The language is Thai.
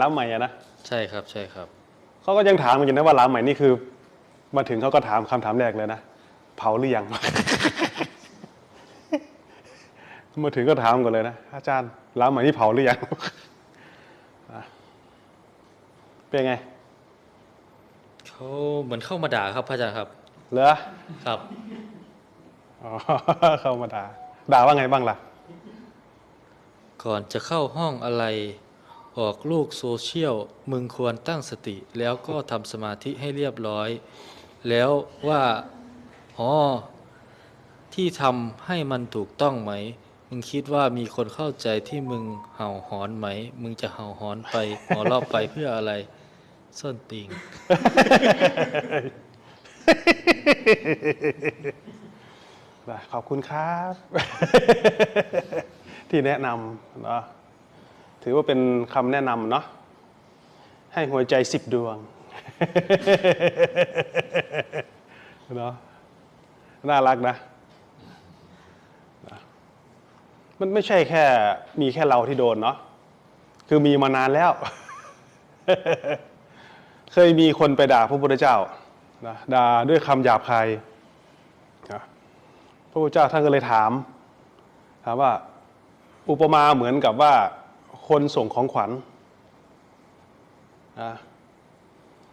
ล้าใหม่อะนะใช่ครับใช่ครับ เขาก็ยังถามกันอยู่นะว่าล้าใหม่นี่คือ มาถึงเขาก็ถามคำถามแรกเลยนะเผาหรือยัง มาถึงก็ถามกันเลยนะอาจารย์ล้าใหม่นี่เผาหรือยัง อะเป็นไงเขาเหมือนเข้ามาด่าครับพระอาจารย์ครับ เหรอครับ อ๋อ เข้ามาด่าด่าว่าไงบ้างล่ะ ก่อนจะเข้าห้องอะไร ออกลูกโซเชียลมึงควรตั้งสติ แล้วก็ทำสมาธิให้เรียบร้อย แล้วว่าอ๋อที่ทำให้มันถูกต้องไหม มึงคิดว่ามีคนเข้าใจที่มึงเห่าหอนไหม มึงจะเห่าหอนไปหัวเราะไปเพื่ออะไร ส้นติง ขอบคุณครับ ที่แนะนำเนาะ ถือว่าเป็นคำแนะนำเนาะให้หัวใจสิบดวงเนาะน่ารักนะ มันไม่ใช่แค่มีแค่เราที่โดนเนาะคือมีมานานแล้ว เคยมีคนไปด่าพระพุทธเจ้านะด่าด้วยคำหยาบคายนะพระพุทธเจ้าท่านก็เลยถามถามว่า อุปมาเหมือนกับว่า คนส่งของขวัญนะ